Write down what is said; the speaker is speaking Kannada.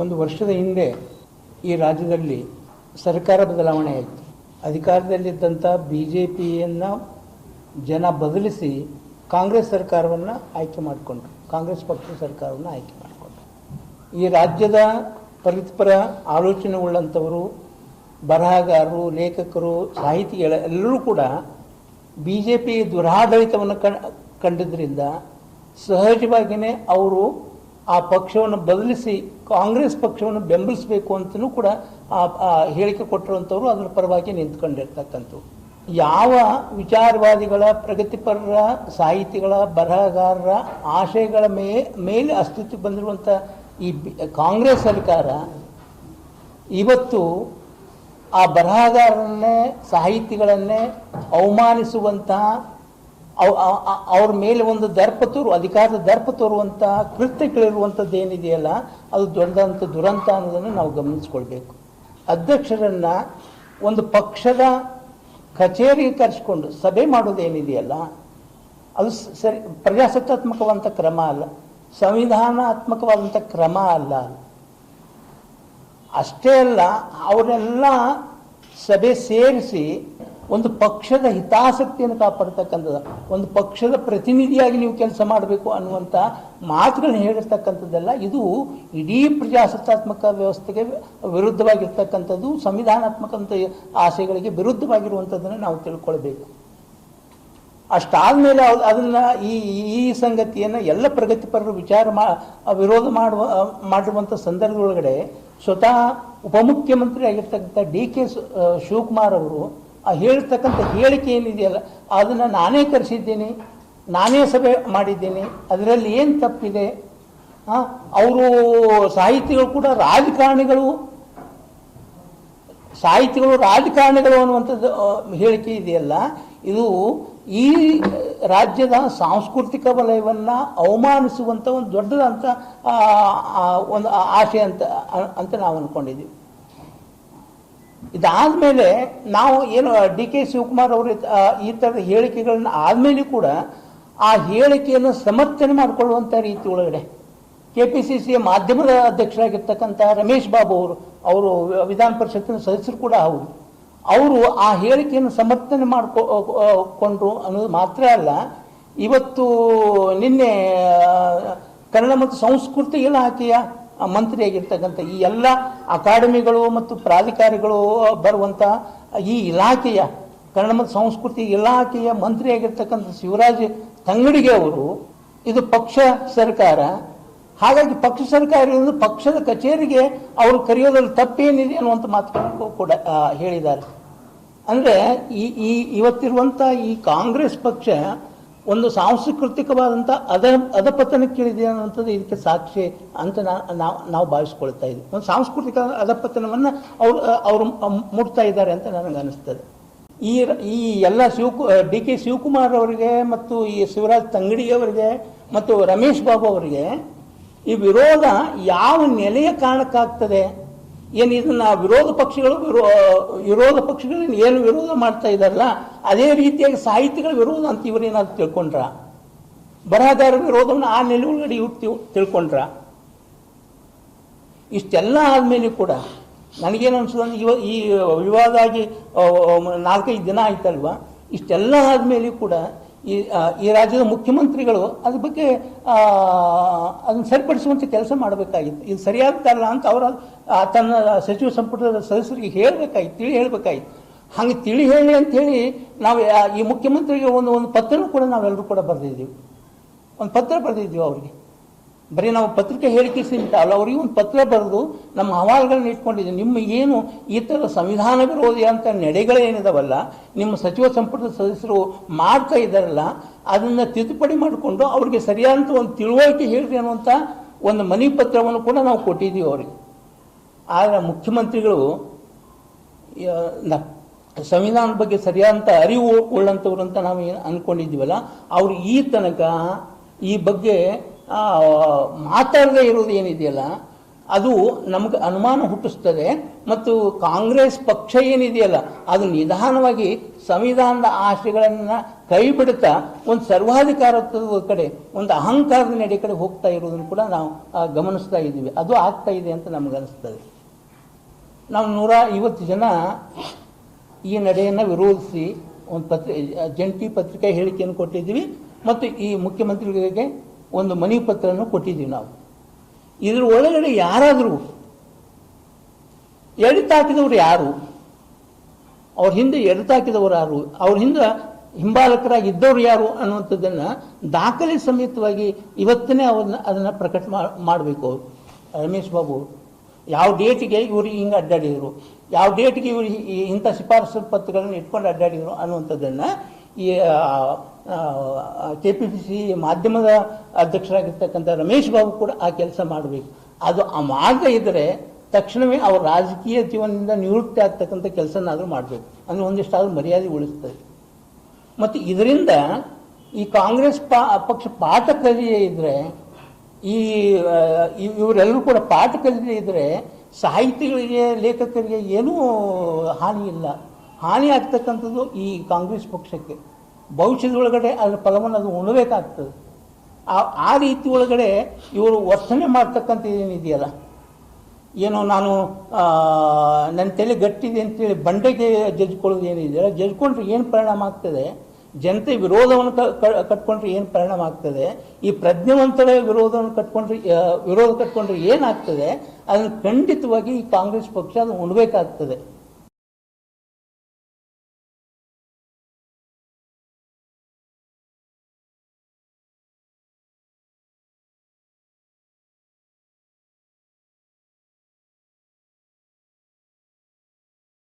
ಒಂದು ವರ್ಷದ ಹಿಂದೆ ಈ ರಾಜ್ಯದಲ್ಲಿ ಸರ್ಕಾರ ಬದಲಾವಣೆ ಆಯಿತು. ಅಧಿಕಾರದಲ್ಲಿದ್ದಂಥ ಬಿ ಜೆ ಪಿಯನ್ನು ಜನ ಬದಲಿಸಿ ಕಾಂಗ್ರೆಸ್ ಸರ್ಕಾರವನ್ನು ಆಯ್ಕೆ ಮಾಡಿಕೊಂಡ್ರು. ಕಾಂಗ್ರೆಸ್ ಪಕ್ಷದ ಸರ್ಕಾರವನ್ನು ಆಯ್ಕೆ ಮಾಡಿಕೊಂಡ್ರು. ಈ ರಾಜ್ಯದ ಪರಿತ್ಪರ ಆಲೋಚನೆ ಉಳ್ಳಂಥವರು ಬರಹಗಾರರು, ಲೇಖಕರು, ಸಾಹಿತಿಗಳ ಎಲ್ಲರೂ ಕೂಡ ಬಿ ಜೆ ಪಿ ದುರಾಡಳಿತವನ್ನು ಕಂಡಿದ್ದರಿಂದ ಸಹಜವಾಗಿಯೇ ಅವರು ಆ ಪಕ್ಷವನ್ನು ಬದಲಿಸಿ ಕಾಂಗ್ರೆಸ್ ಪಕ್ಷವನ್ನು ಬೆಂಬಲಿಸಬೇಕು ಅಂತಲೂ ಕೂಡ ಆ ಹೇಳಿಕೆ ಕೊಟ್ಟಿರುವಂಥವ್ರು ಅದರ ಪರವಾಗಿ ನಿಂತ್ಕೊಂಡಿರ್ತಕ್ಕಂಥವ್ರು. ಯಾವ ವಿಚಾರವಾದಿಗಳ, ಪ್ರಗತಿಪರರ, ಸಾಹಿತಿಗಳ, ಬರಹಗಾರರ ಆಶಯಗಳ ಮೇ, ಮೇಲೆ ಅಸ್ತಿತ್ವಕ್ಕೆ ಬಂದಿರುವಂಥ ಈ ಕಾಂಗ್ರೆಸ್ ಸರ್ಕಾರ ಇವತ್ತು ಆ ಬರಹಗಾರರನ್ನೇ, ಸಾಹಿತಿಗಳನ್ನೇ ಅವಮಾನಿಸುವಂತಹ ಅವ್ರ ಮೇಲೆ ಒಂದು ದರ್ಪ ತೋರು ಅಧಿಕಾರದ ದರ್ಪ ತೋರುವಂತಹ ಕೃತ್ಯಗಳಿರುವಂಥದ್ದು ಏನಿದೆಯಲ್ಲ ಅದು ದೊಡ್ಡದಂಥ ದುರಂತ ಅನ್ನೋದನ್ನು ನಾವು ಗಮನಿಸ್ಕೊಳ್ಬೇಕು. ಅಧ್ಯಕ್ಷರನ್ನ ಒಂದು ಪಕ್ಷದ ಕಚೇರಿಗೆ ಕರೆಸ್ಕೊಂಡು ಸಭೆ ಮಾಡೋದೇನಿದೆಯಲ್ಲ, ಅದು ಸರಿ ಪ್ರಜಾಸತ್ತಾತ್ಮಕವಂತ ಕ್ರಮ ಅಲ್ಲ ಸಂವಿಧಾನಾತ್ಮಕವಾದಂಥ ಕ್ರಮ ಅಲ್ಲ. ಅಷ್ಟೇ ಅಲ್ಲ, ಅವರೆಲ್ಲ ಸಭೆ ಸೇರಿಸಿ ಒಂದು ಪಕ್ಷದ ಹಿತಾಸಕ್ತಿಯನ್ನು ಕಾಪಾಡತಕ್ಕಂಥದ್ದು, ಒಂದು ಪಕ್ಷದ ಪ್ರತಿನಿಧಿಯಾಗಿ ನೀವು ಕೆಲಸ ಮಾಡಬೇಕು ಅನ್ನುವಂಥ ಮಾತುಗಳನ್ನ ಹೇಳಿರ್ತಕ್ಕಂಥದ್ದಲ್ಲ, ಇದು ಇಡೀ ಪ್ರಜಾಸತ್ತಾತ್ಮಕ ವ್ಯವಸ್ಥೆಗೆ ವಿರುದ್ಧವಾಗಿರ್ತಕ್ಕಂಥದ್ದು ಸಂವಿಧಾನಾತ್ಮಕ ಆಶಯಗಳಿಗೆ ವಿರುದ್ಧವಾಗಿರುವಂಥದ್ದನ್ನು ನಾವು ತಿಳ್ಕೊಳ್ಬೇಕು. ಅಷ್ಟಾದ್ಮೇಲೆ ಅವ್- ಅದನ್ನ ಈ ಈ ಸಂಗತಿಯನ್ನು ಎಲ್ಲ ಪ್ರಗತಿಪರರು ವಿಚಾರ ಮಾ, ವಿರೋಧ ಮಾಡುವ, ಮಾಡಿರುವಂಥ ಸಂದರ್ಭದೊಳಗಡೆ ಸ್ವತಃ ಉಪಮುಖ್ಯಮಂತ್ರಿ ಆಗಿರ್ತಕ್ಕಂಥ ಡಿ ಕೆ ಶಿವಕುಮಾರ್ ಅವರು ಆ ಹೇಳ್ತಕ್ಕಂಥ ಹೇಳಿಕೆ ಏನಿದೆಯಲ್ಲ, ಅದನ್ನು ನಾನೇ ಕರೆಸಿದ್ದೀನಿ, ನಾನೇ ಸಭೆ ಮಾಡಿದ್ದೀನಿ, ಅದರಲ್ಲಿ ಏನು ತಪ್ಪಿದೆ? ಅವರು ಸಾಹಿತಿಗಳು ಕೂಡ ರಾಜಕಾರಣಿಗಳು. ಸಾಹಿತಿಗಳು ರಾಜಕಾರಣಿಗಳು ಅನ್ನುವಂಥದ್ದು ಹೇಳಿಕೆ ಇದೆಯಲ್ಲ, ಇದು ಈ ರಾಜ್ಯದ ಸಾಂಸ್ಕೃತಿಕ ವಲಯವನ್ನು ಅವಮಾನಿಸುವಂಥ ಒಂದು ದೊಡ್ಡದಂಥ ಒಂದು ಆಶೆ ಅಂತ ಅಂತ ನಾವು ಅಂದ್ಕೊಂಡಿದ್ದೀವಿ ಇದಾದಮೇಲೆ ನಾವು ಏನು ಡಿ ಕೆ ಶಿವಕುಮಾರ್ ಅವರು ಈ ಥರದ ಹೇಳಿಕೆಗಳನ್ನ ಆದಮೇಲೆ ಕೂಡ ಆ ಹೇಳಿಕೆಯನ್ನು ಸಮರ್ಥನೆ ಮಾಡಿಕೊಳ್ಳುವಂಥ ರೀತಿ ಒಳಗಡೆ ಕೆ ಪಿ ಸಿ ಸಿಯ ಮಾಧ್ಯಮದ ಅಧ್ಯಕ್ಷರಾಗಿರ್ತಕ್ಕಂಥ ರಮೇಶ್ ಬಾಬು ಅವರು ಅವರು ವಿಧಾನ ಪರಿಷತ್ತಿನ ಸದಸ್ಯರು ಕೂಡ ಹೌದು. ಅವರು ಆ ಹೇಳಿಕೆಯನ್ನು ಸಮರ್ಥನೆ ಮಾಡ್ಕೊ ಅನ್ನೋದು ಮಾತ್ರ ಅಲ್ಲ, ಇವತ್ತು ನಿನ್ನೆ ಕನ್ನಡ ಮತ್ತು ಸಂಸ್ಕೃತಿ ಇಲಾಖೆಯ ಮಂತ್ರಿಯಾಗಿರ್ತಕ್ಕಂಥ ಈ ಎಲ್ಲ ಅಕಾಡೆಮಿಗಳು ಮತ್ತು ಪ್ರಾಧಿಕಾರಿಗಳು ಬರುವಂಥ ಈ ಇಲಾಖೆಯ ಕನ್ನಡ ಮತ್ತು ಸಂಸ್ಕೃತಿ ಇಲಾಖೆಯ ಮಂತ್ರಿಯಾಗಿರ್ತಕ್ಕಂಥ ಶಿವರಾಜ್ ತಂಗಡಿಗೆ ಅವರು, ಇದು ಪಕ್ಷ ಸರ್ಕಾರ. ಹಾಗಾಗಿ ಪಕ್ಷ ಸರ್ಕಾರ ಇರೋದು ಪಕ್ಷದ ಕಚೇರಿಗೆ ಅವರು ಕರೆಯೋದ್ರಲ್ಲಿ ತಪ್ಪೇನಿದೆ ಅನ್ನುವಂಥ ಮಾತುಗಳನ್ನು ಕೂಡ ಹೇಳಿದ್ದಾರೆ. ಅಂದರೆ ಈ ಈ ಇವತ್ತಿರುವಂಥ ಈ ಕಾಂಗ್ರೆಸ್ ಪಕ್ಷ ಒಂದು ಸಾಂಸ್ಕೃತಿಕವಾದಂಥ ಅದ ಅಧಪತನಕ್ಕಿಳಿದೆ ಅನ್ನುವಂಥದ್ದು ಇದಕ್ಕೆ ಸಾಕ್ಷಿ ಅಂತ ನಾವು ನಾವು ಭಾವಿಸ್ಕೊಳ್ತಾ ಇದ್ದೀವಿ. ಒಂದು ಸಾಂಸ್ಕೃತಿಕ ಅಧಪತನವನ್ನು ಅವರು ಅವರು ಮುಟ್ತಾ ಇದ್ದಾರೆ ಅಂತ ನನಗೆ ಅನಿಸ್ತದೆ. ಈ ಈ ಎಲ್ಲ ಶಿವಕು ಡಿ ಕೆ ಶಿವಕುಮಾರ್ ಅವರಿಗೆ ಮತ್ತು ಈ ಶಿವರಾಜ್ ತಂಗಡಿ ಅವರಿಗೆ ಮತ್ತು ರಮೇಶ್ ಬಾಬು ಅವರಿಗೆ ಈ ವಿರೋಧ ಯಾವ ನೆಲೆಯ ಕಾರಣಕ್ಕಾಗ್ತದೆ? ಏನು ಇದನ್ನ ವಿರೋಧ ಪಕ್ಷಗಳು, ವಿರೋ ವಿರೋಧ ಪಕ್ಷಗಳು ಏನು ವಿರೋಧ ಮಾಡ್ತಾ ಇದ್ದಾರಲ್ಲ, ಅದೇ ರೀತಿಯಾಗಿ ಸಾಹಿತಿಗಳ ವಿರೋಧ ಅಂತ ಇವರೇನಾದ್ರು ತಿಳ್ಕೊಂಡ್ರ? ಬರಹಗಾರ ವಿರೋಧವನ್ನು ಆ ನೆಲೆ ಒಳಗಡೆ ಇವ್ರು ತಿಳ್- ತಿಳ್ಕೊಂಡ್ರ? ಇಷ್ಟೆಲ್ಲ ಆದಮೇಲೆ ಕೂಡ ನನಗೇನು ಅನ್ಸೋದಂದ್ರೆ ಇವ ಈ ವಿವಾದ ಆಗಿ ನಾಲ್ಕೈದು ದಿನ ಆಯ್ತಲ್ವಾ? ಇಷ್ಟೆಲ್ಲ ಆದಮೇಲೆ ಕೂಡ ಈ ಈ ರಾಜ್ಯದ ಮುಖ್ಯಮಂತ್ರಿಗಳು ಅದ್ರ ಬಗ್ಗೆ ಅದನ್ನು ಸರಿಪಡಿಸುವಂಥ ಕೆಲಸ ಮಾಡಬೇಕಾಗಿತ್ತು. ಇದು ಸರಿಯಾಗ್ತಾರಲ್ಲ ಅಂತ ಅವರ ತನ್ನ ಸಚಿವ ಸಂಪುಟದ ಸದಸ್ಯರಿಗೆ ಹೇಳಬೇಕಾಗಿತ್ತು, ತಿಳಿ ಹೇಳಬೇಕಾಗಿತ್ತು. ಹಂಗೆ ತಿಳಿ ಹೇಳಿ ಅಂತ ಹೇಳಿ ನಾವು ಈ ಮುಖ್ಯಮಂತ್ರಿಗೆ ಒಂದು ಒಂದು ಪತ್ರನೂ ಕೂಡ ನಾವೆಲ್ಲರೂ ಕೂಡ ಬರೆದಿದ್ದೀವಿ. ಒಂದು ಪತ್ರ ಬರೆದಿದ್ದೀವಿ ಅವರಿಗೆ. ಬರೀ ನಾವು ಪತ್ರಿಕೆ ಹೇಳಿಕೆ ಸೀಮಿತ ಅಲ್ಲ, ಅವ್ರಿಗೆ ಒಂದು ಪತ್ರ ಬರೆದು ನಮ್ಮ ಅಹವಾಲುಗಳನ್ನ ಇಟ್ಕೊಂಡಿದ್ದೀವಿ ನಿಮ್ಮ ಏನು ಈ ಥರ ಸಂವಿಧಾನ ವಿರೋಧಿ ಅಂತ ನಡೆಗಳೇನಿದಾವಲ್ಲ ನಿಮ್ಮ ಸಚಿವ ಸಂಪುಟದ ಸದಸ್ಯರು ಮಾಡ್ತಾ ಇದ್ದಾರಲ್ಲ, ಅದನ್ನು ತಿದ್ದುಪಡಿ ಮಾಡಿಕೊಂಡು ಅವ್ರಿಗೆ ಸರಿಯಾದಂಥ ಒಂದು ತಿಳುವಳಿಕೆ ಹೇಳ್ರಿ ಅನ್ನುವಂಥ ಒಂದು ಮನಿ ಪತ್ರವನ್ನು ಕೂಡ ನಾವು ಕೊಟ್ಟಿದ್ದೀವಿ ಅವರಿಗೆ. ಆದರೆ ಮುಖ್ಯಮಂತ್ರಿಗಳು ಸಂವಿಧಾನದ ಬಗ್ಗೆ ಸರಿಯಾದಂಥ ಅರಿವು ಉಳ್ಳಂಥವ್ರು ಅಂತ ನಾವು ಏನು ಅಂದ್ಕೊಂಡಿದ್ದೀವಲ್ಲ ಅವರು ಈ ತನಕ ಈ ಬಗ್ಗೆ ಮಾತಾಡದೇ ಇರೋದು ಏನಿದೆಯಲ್ಲ, ಅದು ನಮ್ಗೆ ಅನುಮಾನ ಹುಟ್ಟಿಸ್ತದೆ ಮತ್ತು ಕಾಂಗ್ರೆಸ್ ಪಕ್ಷ ಏನಿದೆಯಲ್ಲ, ಅದು ನಿಧಾನವಾಗಿ ಸಂವಿಧಾನದ ಆಶೆಗಳನ್ನು ಕೈ ಬಿಡುತ್ತಾ ಒಂದು ಸರ್ವಾಧಿಕಾರತ್ವದ ಕಡೆ, ಒಂದು ಅಹಂಕಾರದ ನಡೆ ಕಡೆ ಹೋಗ್ತಾ ಇರೋದನ್ನು ಕೂಡ ನಾವು ಗಮನಿಸ್ತಾ ಇದ್ದೀವಿ. ಅದು ಆಗ್ತಾ ಇದೆ ಅಂತ ನಮ್ಗೆ ಅನಿಸ್ತದೆ. ನಾವು ನೂರ ಐವತ್ತು ಜನ ಈ ನಡೆಯನ್ನು ವಿರೋಧಿಸಿ ಒಂದು ಪತ್ರಿ, ಜಂಟಿ ಪತ್ರಿಕಾ ಹೇಳಿಕೆಯನ್ನು ಕೊಟ್ಟಿದ್ದೀವಿ. ಮತ್ತು ಈ ಮುಖ್ಯಮಂತ್ರಿಗಳಿಗೆ ಒಂದು ಮನಿ ಪತ್ರವನ್ನು ಕೊಟ್ಟಿದ್ದೀವಿ ನಾವು. ಇದ್ರ ಒಳಗಡೆ ಯಾರಾದರೂ ಎಡಿತಾಕಿದವರು ಯಾರು? ಅವ್ರ ಹಿಂದೆ ಎಡಿತಾಕಿದವರು ಯಾರು? ಅವ್ರ ಹಿಂದೆ ಹಿಂಬಾಲಕರಾಗಿ ಇದ್ದವ್ರು ಯಾರು ಅನ್ನುವಂಥದ್ದನ್ನ ದಾಖಲೆ ಸಮೇತವಾಗಿ ಇವತ್ತನೇ ಅವ್ರನ್ನ ಅದನ್ನು ಪ್ರಕಟ ಮಾಡಬೇಕು ರಮೇಶ್ ಬಾಬು ಯಾವ ಡೇಟಿಗೆ ಇವರು ಹಿಂಗೆ ಅಡ್ಡಾಡಿದರು? ಯಾವ ಡೇಟ್ಗೆ ಇವರು ಇಂಥ ಶಿಫಾರಸು ಪತ್ರಗಳನ್ನು ಇಟ್ಕೊಂಡು ಅಡ್ಡಾಡಿದರು ಅನ್ನುವಂಥದ್ದನ್ನು ಈ ಕೆ ಪಿ ಸಿ ಸಿ ಮಾಧ್ಯಮದ ಅಧ್ಯಕ್ಷರಾಗಿರ್ತಕ್ಕಂಥ ರಮೇಶ್ ಬಾಬು ಕೂಡ ಆ ಕೆಲಸ ಮಾಡಬೇಕು. ಅದು ಆ ಮಾರ್ಗ ಇದ್ದರೆ ತಕ್ಷಣವೇ ಅವ್ರ ರಾಜಕೀಯ ಜೀವನದಿಂದ ನಿವೃತ್ತಿ ಆಗ್ತಕ್ಕಂಥ ಕೆಲಸನಾದರೂ ಮಾಡಬೇಕು. ಅಂದರೆ ಒಂದಿಷ್ಟಾದರೂ ಮರ್ಯಾದೆ ಉಳಿಸ್ತದೆ. ಮತ್ತು ಇದರಿಂದ ಈ ಕಾಂಗ್ರೆಸ್ ಪಾ, ಪಕ್ಷ ಪಾಠ ಕಲಿಯೇ ಇದ್ರೆ, ಈ ಇವರೆಲ್ಲರೂ ಕೂಡ ಪಾಠ ಕಲಿಯದೇ ಇದ್ರೆ ಸಾಹಿತಿಗಳಿಗೆ, ಲೇಖಕರಿಗೆ ಏನೂ ಹಾನಿ ಇಲ್ಲ ಹಾನಿ ಆಗ್ತಕ್ಕಂಥದ್ದು ಈ ಕಾಂಗ್ರೆಸ್ ಪಕ್ಷಕ್ಕೆ. ಭವಿಷ್ಯದೊಳಗಡೆ ಅದರ ಫಲವನ್ನು ಅದು ಉಣಬೇಕಾಗ್ತದೆ. ಆ ಆ ರೀತಿ ಒಳಗಡೆ ಇವರು ವರ್ತನೆ ಮಾಡ್ತಕ್ಕಂಥ ಏನಿದೆಯಲ್ಲ? ಏನೋ ನಾನು ನನ್ನ ತಲೆ ಗಟ್ಟಿದೆ ಅಂತೇಳಿ ಬಂಡೆಗೆ ಜಜ್ಕೊಳ್ಳೋದು ಏನಿದೆಯಲ್ಲ ಜಜ್ಕೊಂಡ್ರೆ ಏನು ಪರಿಣಾಮ ಆಗ್ತದೆ? ಜನತೆ ವಿರೋಧವನ್ನು ಕಟ್ಕೊಂಡ್ರೆ ಏನು ಪರಿಣಾಮ ಆಗ್ತದೆ? ಈ ಪ್ರಜ್ಞಾವಂತರ ವಿರೋಧವನ್ನು ಕಟ್ಕೊಂಡ್ರೆ ವಿರೋಧ ಕಟ್ಕೊಂಡ್ರೆ ಏನಾಗ್ತದೆ? ಅದನ್ನು ಖಂಡಿತವಾಗಿ ಈ ಕಾಂಗ್ರೆಸ್ ಪಕ್ಷ ಅದು ಉಣ್ಬೇಕಾಗ್ತದೆ.